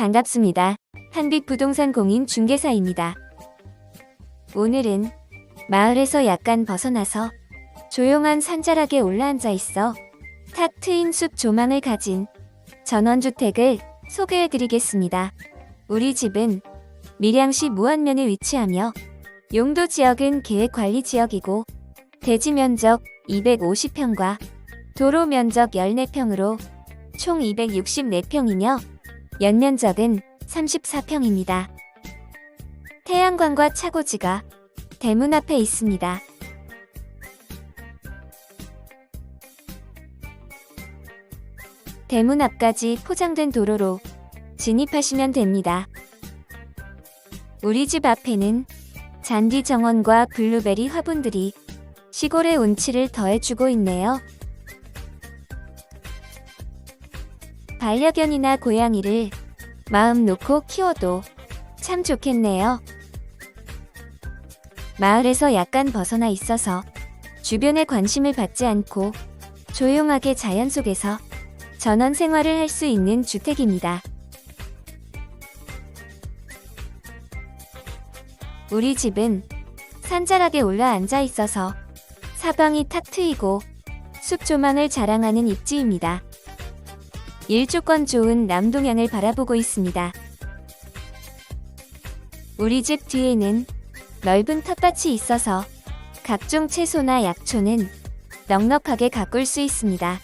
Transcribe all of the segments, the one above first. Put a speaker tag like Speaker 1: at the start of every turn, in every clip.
Speaker 1: 반갑습니다. 한빛 부동산 공인 중개사입니다. 오늘은 마을에서 약간 벗어나서 조용한 산자락에 올라앉아 있어 탁 트인 숲 조망을 가진 전원주택을 소개해 드리겠습니다. 우리 집은 밀양시 무안면에 위치하며 용도 지역은 계획 관리 지역이고 대지 면적 250평과 도로 면적 14평으로 총 264평이며 연면적은 34평입니다. 태양광과 차고지가 대문 앞에 있습니다. 대문 앞까지 포장된 도로로 진입하시면 됩니다. 우리 집 앞에는 잔디 정원과 블루베리 화분들이 시골의 운치를 더해주고 있네요. 반려견이나 고양이를 마음 놓고 키워도 참 좋겠네요. 마을에서 약간 벗어나 있어서 주변에 관심을 받지 않고 조용하게 자연 속에서 전원 생활을 할 수 있는 주택입니다. 우리 집은 산자락에 올라 앉아 있어서 사방이 탁 트이고 숲 조망을 자랑하는 입지입니다. 일조권 좋은 남동향을 바라보고 있습니다. 우리 집 뒤에는 넓은 텃밭이 있어서 각종 채소나 약초는 넉넉하게 가꿀 수 있습니다.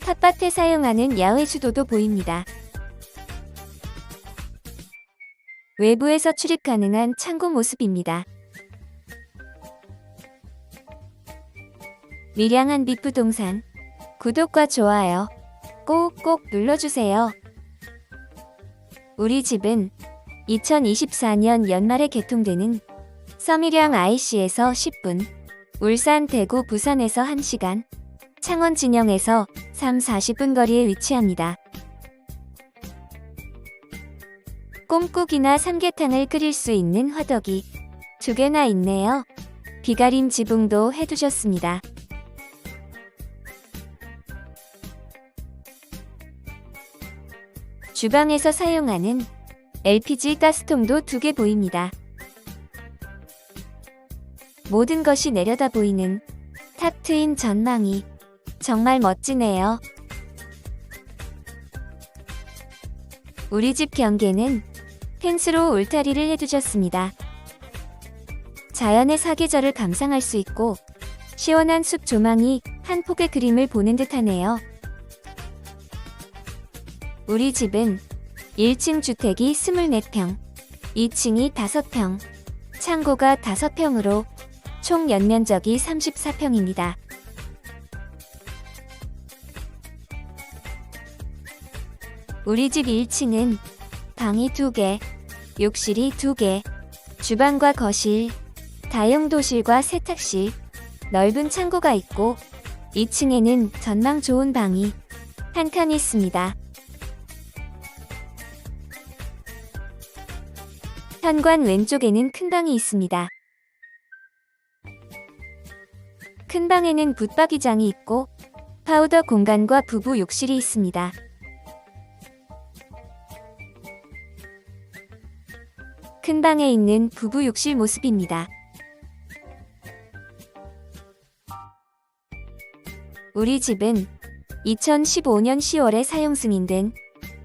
Speaker 1: 텃밭에 사용하는 야외 수도도 보입니다. 외부에서 출입 가능한 창고 모습입니다. 밀양한 빛부동산 구독과 좋아요 꼭꼭 눌러주세요. 우리 집은 2024년 연말에 개통되는 서밀양 IC에서 10분, 울산, 대구, 부산에서 1시간, 창원, 진영에서 3, 40분 거리에 위치합니다. 꼼국이나 삼계탕을 끓일 수 있는 화덕이 두 개나 있네요. 비가림 지붕도 해두셨습니다. 주방에서 사용하는 LPG 가스통도 두 개 보입니다. 모든 것이 내려다 보이는 탁 트인 전망이 정말 멋지네요. 우리 집 경계는 펜스로 울타리를 해두셨습니다. 자연의 사계절을 감상할 수 있고 시원한 숲 조망이 한 폭의 그림을 보는 듯하네요. 우리 집은 1층 주택이 24평, 2층이 5평, 창고가 5평으로 총 연면적이 34평입니다. 우리 집 1층은 방이 2개, 욕실이 2개, 주방과 거실, 다용도실과 세탁실, 넓은 창고가 있고 2층에는 전망 좋은 방이 한 칸 있습니다. 현관 왼쪽에는 큰 방이 있습니다. 큰 방에는 붙박이장이 있고 파우더 공간과 부부 욕실이 있습니다. 큰 방에 있는 부부 욕실 모습입니다. 우리 집은 2015년 10월에 사용 승인된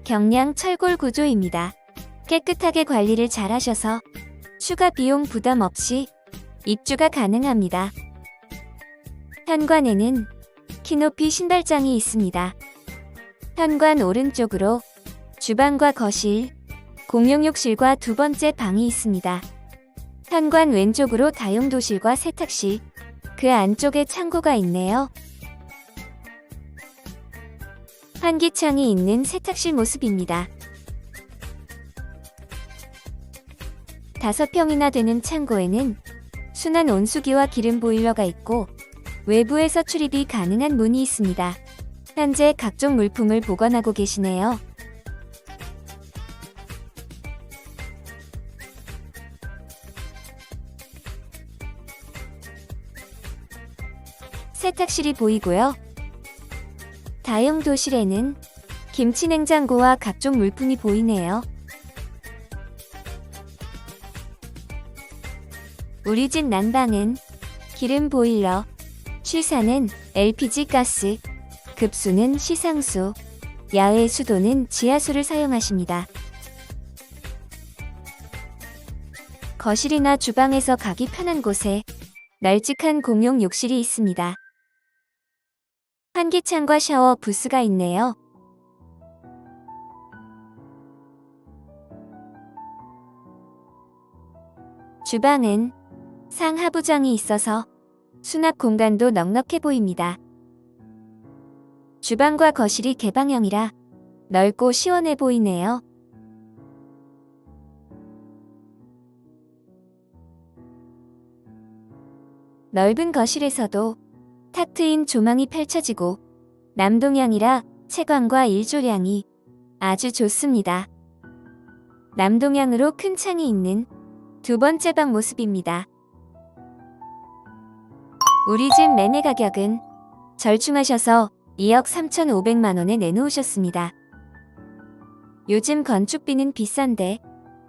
Speaker 1: 경량 철골 구조입니다. 깨끗하게 관리를 잘 하셔서 추가 비용 부담 없이 입주가 가능합니다. 현관에는 키높이 신발장이 있습니다. 현관 오른쪽으로 주방과 거실, 공용욕실과 두 번째 방이 있습니다. 현관 왼쪽으로 다용도실과 세탁실, 그 안쪽에 창고가 있네요. 환기창이 있는 세탁실 모습입니다. 다섯 평이나 되는 창고에는 순환 온수기와 기름 보일러가 있고 외부에서 출입이 가능한 문이 있습니다. 현재 각종 물품을 보관하고 계시네요. 세탁실이 보이고요. 다용 도실에는 김치 냉장고와 각종 물품이 보이네요. 우리 집 난방은 기름 보일러, 취사는 LPG 가스, 급수는 시상수, 야외 수도는 지하수를 사용하십니다. 거실이나 주방에서 가기 편한 곳에 널찍한 공용 욕실이 있습니다. 환기창과 샤워 부스가 있네요. 주방은 상하부장이 있어서 수납 공간도 넉넉해 보입니다. 주방과 거실이 개방형이라 넓고 시원해 보이네요. 넓은 거실에서도 탁 트인 조망이 펼쳐지고 남동향이라 채광과 일조량이 아주 좋습니다. 남동향으로 큰 창이 있는 두 번째 방 모습입니다. 우리 집 매매 가격은 절충하셔서 2억 3,500만 원에 내놓으셨습니다. 요즘 건축비는 비싼데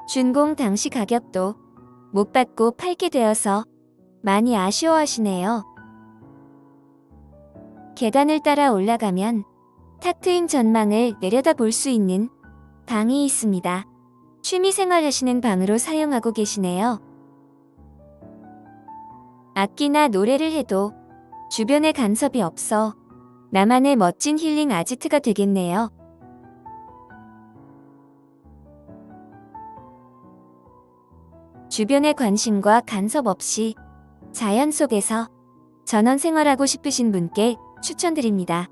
Speaker 1: 준공 당시 가격도 못 받고 팔게 되어서 많이 아쉬워하시네요. 계단을 따라 올라가면 탁 트인 전망을 내려다 볼 수 있는 방이 있습니다. 취미 생활 하시는 방으로 사용하고 계시네요. 악기나 노래를 해도 주변에 간섭이 없어 나만의 멋진 힐링 아지트가 되겠네요. 주변의 관심과 간섭 없이 자연 속에서 전원 생활하고 싶으신 분께 추천드립니다.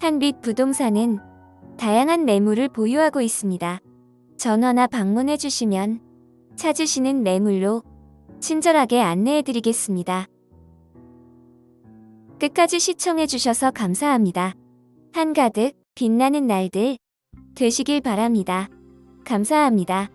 Speaker 1: 한빛 부동산은 다양한 매물을 보유하고 있습니다. 전화나 방문해 주시면 찾으시는 매물로 친절하게 안내해 드리겠습니다. 끝까지 시청해 주셔서 감사합니다. 한가득 빛나는 날들 되시길 바랍니다. 감사합니다.